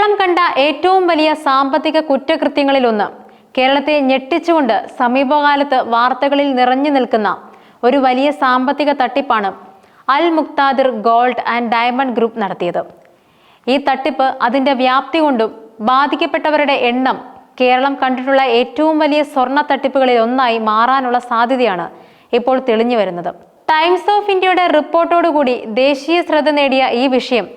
കേരളം കണ്ട ഏറ്റവും വലിയ സാമ്പത്തിക കുറ്റകൃത്യങ്ങളിൽ ഒന്ന്. കേരളത്തെ ഞെട്ടിച്ചുകൊണ്ട് സമീപകാലത്ത് വാർത്തകളിൽ നിറഞ്ഞു നിൽക്കുന്ന ഒരു വലിയ സാമ്പത്തിക തട്ടിപ്പാണ് Al Muqtadir gold and diamond group നടത്തിയത്. ഈ തട്ടിപ്പ് അതിന്റെ വ്യാപ്തി കൊണ്ടും ബാധിക്കപ്പെട്ടവരുടെ എണ്ണം കേരളം കണ്ടിട്ടുള്ള ഏറ്റവും വലിയ സ്വർണ തട്ടിപ്പുകളിൽ ഒന്നായി മാറാനുള്ള സാധ്യതയാണ് ഇപ്പോൾ തെളിഞ്ഞു വരുന്നത്. ടൈംസ് ഓഫ് ഇന്ത്യയുടെ റിപ്പോർട്ടോടുകൂടി ദേശീയ ശ്രദ്ധ നേടിയ ഈ വിഷയം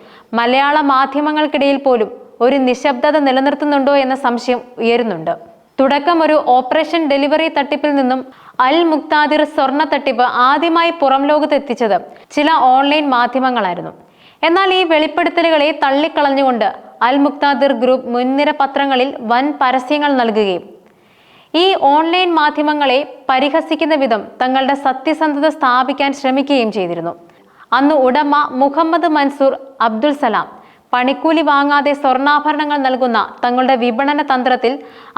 മലയാള മാധ്യമങ്ങൾക്കിടയിൽ പോലും ഒരു നിശബ്ദത നിലനിർത്തുന്നുണ്ടോ എന്ന സംശയം ഉയരുന്നുണ്ട്. തുടക്കം ഒരു ഓപ്പറേഷൻ ഡെലിവറി തട്ടിപ്പിൽ നിന്നും അൽ മുക്താദിർ സ്വർണ തട്ടിപ്പ് ആദ്യമായി പുറം ലോകത്തെത്തിച്ചത് ചില ഓൺലൈൻ മാധ്യമങ്ങളായിരുന്നു. എന്നാൽ ഈ വെളിപ്പെടുത്തലുകളെ തള്ളിക്കളഞ്ഞുകൊണ്ട് അൽ മുക്താദിർ ഗ്രൂപ്പ് മുൻനിര പത്രങ്ങളിൽ വൻ പരസ്യങ്ങൾ നൽകുകയും ഈ ഓൺലൈൻ മാധ്യമങ്ങളെ പരിഹസിക്കുന്ന വിധം തങ്ങളുടെ സത്യസന്ധത സ്ഥാപിക്കാൻ ശ്രമിക്കുകയും ചെയ്തിരുന്നു. അന്ന് ഉടമ മുഹമ്മദ് മൻസൂർ അബ്ദുൽ സലാം പണിക്കൂലി വാങ്ങാതെ സ്വർണാഭരണങ്ങൾ നൽകുന്ന തങ്ങളുടെ വിപണന തന്ത്രത്തിൽ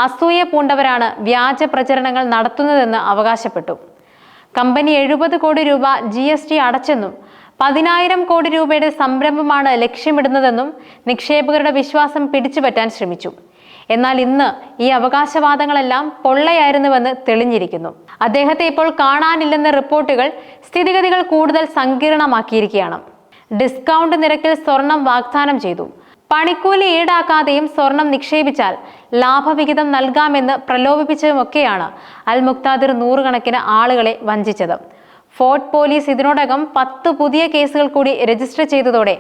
അസൂയ പൂണ്ടവരാണ് വ്യാജ പ്രചരണങ്ങൾ നടത്തുന്നതെന്ന് അവകാശപ്പെട്ടു. കമ്പനി എഴുപത് കോടി രൂപ ജി എസ് ടി അടച്ചെന്നും പതിനായിരം കോടി രൂപയുടെ സംരംഭമാണ് ലക്ഷ്യമിടുന്നതെന്നും നിക്ഷേപകരുടെ വിശ്വാസം പിടിച്ചുപറ്റാൻ ശ്രമിച്ചു. എന്നാൽ ഇന്ന് ഈ അവകാശവാദങ്ങളെല്ലാം പൊള്ളയായിരുന്നുവെന്ന് തെളിഞ്ഞിരിക്കുന്നു. അദ്ദേഹത്തെ ഇപ്പോൾ കാണാനില്ലെന്ന റിപ്പോർട്ടുകൾ സ്ഥിതിഗതികൾ കൂടുതൽ സങ്കീർണമാക്കിയിരിക്കുകയാണ്. ഡിസ്കൗണ്ട് നിരക്കിൽ സ്വർണം വാഗ്ദാനം ചെയ്തു. പണിക്കൂലി ഈടാക്കാതെയും സ്വർണം നിക്ഷേപിച്ചാൽ ലാഭവിഹിതം നൽകാമെന്ന് പ്രലോഭിപ്പിച്ചതുമൊക്കെയാണ് അൽ മുക്താദിർ നൂറുകണക്കിന് ആളുകളെ വഞ്ചിച്ചത്. ഫോർട്ട് പോലീസ് ഇതിനോടകം പത്ത് പുതിയ കേസുകൾ കൂടി രജിസ്റ്റർ ചെയ്തതോടെ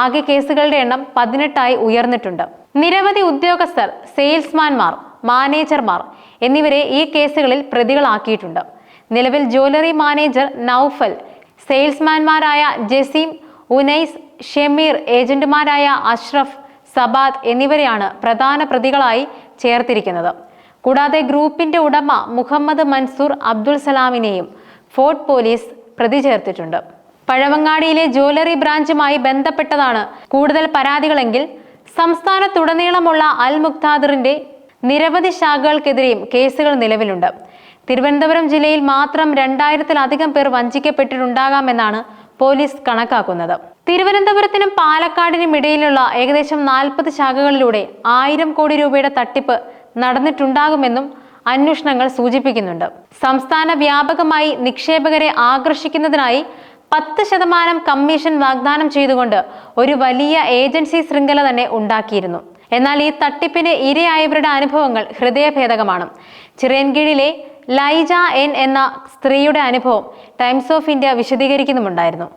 ആകെ കേസുകളുടെ എണ്ണം പതിനെട്ടായി ഉയർന്നിട്ടുണ്ട്. നിരവധി ഉദ്യോഗസ്ഥർ സെയിൽസ്മാൻമാർ മാനേജർമാർ എന്നിവരെ ഈ കേസുകളിൽ പ്രതികളാക്കിയിട്ടുണ്ട്. നിലവിൽ ജ്വല്ലറി മാനേജർ നൌഫൽ സെയിൽസ്മാൻമാരായ ജസീം ഉനൈസ് ഷെമീർ ഏജന്റുമാരായ അഷ്റഫ് സബാദ് എന്നിവരെയാണ് പ്രധാന പ്രതികളായി ചേർത്തിരിക്കുന്നത്. കൂടാതെ ഗ്രൂപ്പിന്റെ ഉടമ മുഹമ്മദ് മൻസൂർ അബ്ദുൽ സലാമിനെയും ഫോർട്ട് പോലീസ് പ്രതി ചേർത്തിട്ടുണ്ട്. പഴവങ്ങാടിയിലെ ജ്വല്ലറി ബ്രാഞ്ചുമായി ബന്ധപ്പെട്ടതാണ് കൂടുതൽ പരാതികളെങ്കിൽ സംസ്ഥാനത്തുടനീളമുള്ള അൽ മുക്താദിറിന്റെ നിരവധി ശാഖകൾക്കെതിരെയും കേസുകൾ നിലവിലുണ്ട്. തിരുവനന്തപുരം ജില്ലയിൽ മാത്രം രണ്ടായിരത്തിലധികം പേർ വഞ്ചിക്കപ്പെട്ടിട്ടുണ്ടാകാമെന്നാണ് പോലീസ് കണക്കാക്കുന്നത്. തിരുവനന്തപുരത്തിനും പാലക്കാടിനും ഇടയിലുള്ള ഏകദേശം നാൽപ്പത് ശാഖകളിലൂടെ ആയിരം കോടി രൂപയുടെ തട്ടിപ്പ് നടന്നിട്ടുണ്ടാകുമെന്നും അന്വേഷണങ്ങൾ സൂചിപ്പിക്കുന്നുണ്ട്. സംസ്ഥാന വ്യാപകമായി നിക്ഷേപകരെ ആകർഷിക്കുന്നതിനായി പത്ത് ശതമാനം കമ്മീഷൻ വാഗ്ദാനം ചെയ്തുകൊണ്ട് ഒരു വലിയ ഏജൻസി ശൃംഖല തന്നെ ഉണ്ടാക്കിയിരുന്നു. എന്നാൽ ഈ തട്ടിപ്പിന് ഇരയായവരുടെ അനുഭവങ്ങൾ ഹൃദയഭേദകമാണ്. ചിറയൻകീഴിലെ ലൈജ എൻ എന്ന സ്ത്രീയുടെ അനുഭവം ടൈംസ് ഓഫ് ഇന്ത്യ വിശദീകരിക്കുന്നുമുണ്ടായിരുന്നു.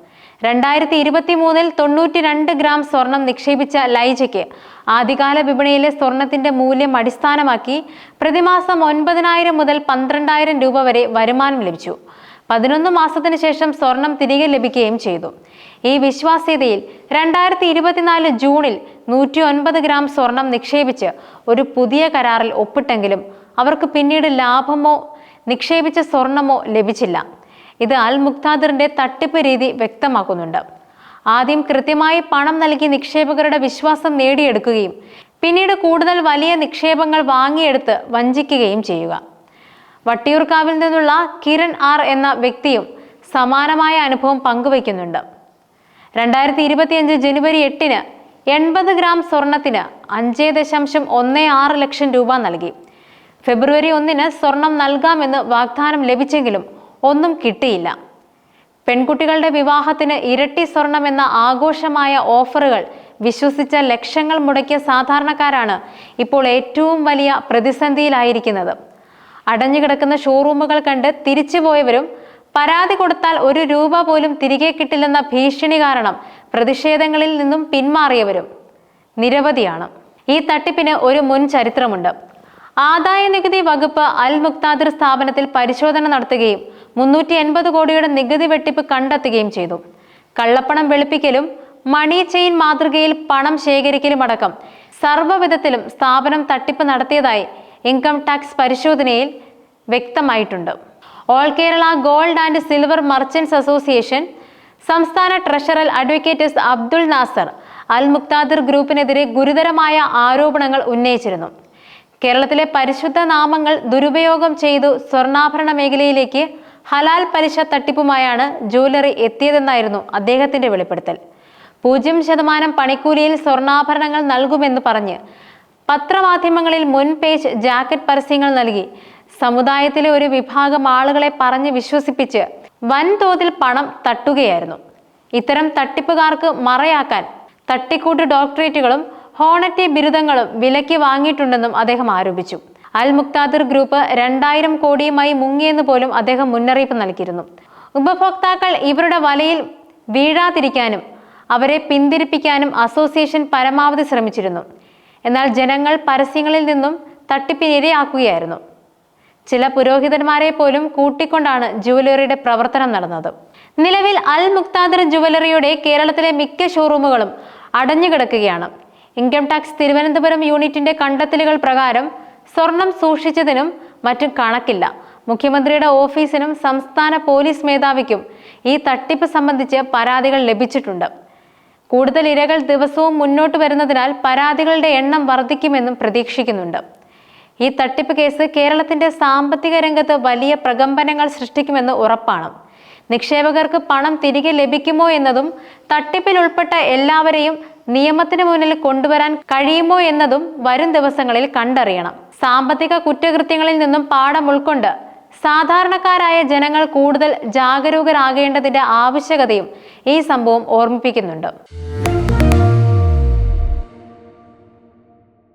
രണ്ടായിരത്തി ഇരുപത്തി മൂന്നിൽ തൊണ്ണൂറ്റി രണ്ട് ഗ്രാം സ്വർണം നിക്ഷേപിച്ച ലൈജയ്ക്ക് ആദ്യകാല വിപണിയിലെ സ്വർണത്തിന്റെ മൂല്യം അടിസ്ഥാനമാക്കി പ്രതിമാസം ഒൻപതിനായിരം മുതൽ പന്ത്രണ്ടായിരം രൂപ വരെ വരുമാനം ലഭിച്ചു. പതിനൊന്ന് മാസത്തിന് ശേഷം സ്വർണം തിരികെ ലഭിക്കുകയും ചെയ്തു. ഈ വിശ്വാസ്യതയിൽ രണ്ടായിരത്തി ഇരുപത്തിനാല് ജൂണിൽ നൂറ്റി ഒൻപത് ഗ്രാം സ്വർണം നിക്ഷേപിച്ച് ഒരു പുതിയ കരാറിൽ ഒപ്പിട്ടെങ്കിലും അവർക്ക് പിന്നീട് ലാഭമോ നിക്ഷേപിച്ച സ്വർണമോ ലഭിച്ചില്ല. ഇത് അൽ മുക്താദിറിന്റെ തട്ടിപ്പ് രീതി വ്യക്തമാക്കുന്നുണ്ട്. ആദ്യം കൃത്യമായി പണം നൽകി നിക്ഷേപകരുടെ വിശ്വാസം നേടിയെടുക്കുകയും പിന്നീട് കൂടുതൽ വലിയ നിക്ഷേപങ്ങൾ വാങ്ങിയെടുത്ത് വഞ്ചിക്കുകയും ചെയ്യുക. വട്ടിയൂർക്കാവിൽ നിന്നുള്ള കിരൺ ആർ എന്ന വ്യക്തിയും സമാനമായ അനുഭവം പങ്കുവയ്ക്കുന്നുണ്ട്. രണ്ടായിരത്തി ഇരുപത്തിയഞ്ച് ജനുവരി എട്ടിന് എൺപത് ഗ്രാം സ്വർണത്തിന് അഞ്ച് ദശാംശം ഒന്ന് ആറ് ലക്ഷം രൂപ നൽകി. ഫെബ്രുവരി ഒന്നിന് സ്വർണം നൽകാമെന്ന് വാഗ്ദാനം ലഭിച്ചെങ്കിലും ഒന്നും കിട്ടിയില്ല. പെൺകുട്ടികളുടെ വിവാഹത്തിന് ഇരട്ടി സ്വർണം എന്ന ആഘോഷമായ ഓഫറുകൾ വിശ്വസിച്ച ലക്ഷങ്ങൾ മുടക്കിയ സാധാരണക്കാരാണ് ഇപ്പോൾ ഏറ്റവും വലിയ പ്രതിസന്ധിയിലായിരിക്കുന്നത്. അടഞ്ഞുകിടക്കുന്ന ഷോറൂമുകൾ കണ്ട് തിരിച്ചുപോയവരും പരാതി കൊടുത്താൽ ഒരു രൂപ പോലും തിരികെ കിട്ടില്ലെന്ന ഭീഷണി കാരണം പ്രതിഷേധങ്ങളിൽ നിന്നും പിന്മാറിയവരും നിരവധിയാണ്. ഈ തട്ടിപ്പിന് ഒരു മുൻ ചരിത്രമുണ്ട് ആദായ നികുതി വകുപ്പ് അൽ മുക്താദിർ സ്ഥാപനത്തിൽ പരിശോധന നടത്തുകയും മുന്നൂറ്റി എൺപത് കോടിയുടെ നികുതി വെട്ടിപ്പ് കണ്ടെത്തുകയും ചെയ്തു. കള്ളപ്പണം വെളുപ്പിക്കലും മണി ചെയിൻ മാതൃകയിൽ പണം ശേഖരിക്കലും അടക്കം സർവവിധത്തിലും സ്ഥാപനം തട്ടിപ്പ് നടത്തിയതായി ഇൻകം ടാക്സ് പരിശോധനയിൽ വ്യക്തമായിട്ടുണ്ട്. All Kerala gold and silver merchants association സംസ്ഥാന treasurer advocate S Abdul Nasar Al Muqtadir ഗ്രൂപ്പിനെതിരെ ഗുരുതരമായ ആരോപണങ്ങൾ ഉന്നയിച്ചിരുന്നു. കേരളത്തിലെ പരിശുദ്ധ നാമങ്ങൾ ദുരുപയോഗം ചെയ്തു സ്വർണാഭരണ മേഖലയിലേക്ക് ഹലാൽ പലിശ തട്ടിപ്പുമായാണ് ജ്വല്ലറി എത്തിയതെന്നായിരുന്നു അദ്ദേഹത്തിന്റെ വെളിപ്പെടുത്തൽ. പൂജ്യം ശതമാനം പണിക്കൂലിയിൽ സ്വർണാഭരണങ്ങൾ നൽകുമെന്ന് പറഞ്ഞ് പത്രമാധ്യമങ്ങളിൽ മുൻ പേജ് ജാക്കറ്റ് പരസ്യങ്ങൾ നൽകി. സമുദായത്തിലെ ഒരു വിഭാഗം ആളുകളെ പറഞ്ഞ് വിശ്വസിപ്പിച്ച് വൻതോതിൽ പണം തട്ടുകയായിരുന്നു. ഇത്തരം തട്ടിപ്പുകാർക്ക് മറയാക്കാൻ തട്ടിക്കൂട്ട് ഡോക്ടറേറ്റുകളും ഹോണറ്റി ബിരുദങ്ങളും വിലയ്ക്ക് വാങ്ങിയിട്ടുണ്ടെന്നും അദ്ദേഹം ആരോപിച്ചു. അൽ മുക്താദിർ ഗ്രൂപ്പ് രണ്ടായിരം കോടിയുമായി മുങ്ങിയെന്ന് പോലും അദ്ദേഹം മുന്നറിയിപ്പ് നൽകിയിരുന്നു. ഉപഭോക്താക്കൾ ഇവരുടെ വലയിൽ വീഴാതിരിക്കാനും അവരെ പിന്തിരിപ്പിക്കാനും അസോസിയേഷൻ പരമാവധി ശ്രമിച്ചിരുന്നു. എന്നാൽ ജനങ്ങൾ പരസ്യങ്ങളിൽ നിന്നും തട്ടിപ്പിനിരയാക്കുകയായിരുന്നു. ചില പുരോഹിതന്മാരെ പോലും കൂട്ടിക്കൊണ്ടാണ് ജുവലറിയുടെ പ്രവർത്തനം നടന്നത്. നിലവിൽ അൽ മുക്താദിർ ജുവലറിയുടെ കേരളത്തിലെ മിക്ക ഷോറൂമുകളും അടഞ്ഞുകിടക്കുകയാണ്. ഇൻകം ടാക്സ് തിരുവനന്തപുരം യൂണിറ്റിന്റെ കണ്ടെത്തലുകൾ പ്രകാരം സ്വർണം സൂക്ഷിച്ചതിനും മറ്റും കണക്കില്ല. മുഖ്യമന്ത്രിയുടെ ഓഫീസിനും സംസ്ഥാന പോലീസ് മേധാവിക്കും ഈ തട്ടിപ്പ് സംബന്ധിച്ച് പരാതികൾ ലഭിച്ചിട്ടുണ്ട്. കൂടുതൽ ഇരകൾ ദിവസവും മുന്നോട്ട് വരുന്നതിനാൽ പരാതികളുടെ എണ്ണം വർദ്ധിക്കുമെന്നും പ്രതീക്ഷിക്കുന്നുണ്ട്. ഈ തട്ടിപ്പ് കേസ് കേരളത്തിന്റെ സാമ്പത്തിക രംഗത്ത് വലിയ പ്രകമ്പനങ്ങൾ സൃഷ്ടിക്കുമെന്ന് ഉറപ്പാണ്. നിക്ഷേപകർക്ക് പണം തിരികെ ലഭിക്കുമോ എന്നതും തട്ടിപ്പിൽ ഉൾപ്പെട്ട എല്ലാവരെയും നിയമത്തിന് മുന്നിൽ കൊണ്ടുവരാൻ കഴിയുമോ എന്നതും വരും ദിവസങ്ങളിൽ കണ്ടറിയണം. സാമ്പത്തിക കുറ്റകൃത്യങ്ങളിൽ നിന്നും പാഠം ഉൾക്കൊണ്ട് സാധാരണക്കാരായ ജനങ്ങൾ കൂടുതൽ ജാഗരൂകരാകേണ്ടതിന്റെ ആവശ്യകതയും ഈ സംഭവം ഓർമ്മിപ്പിക്കുന്നുണ്ട്.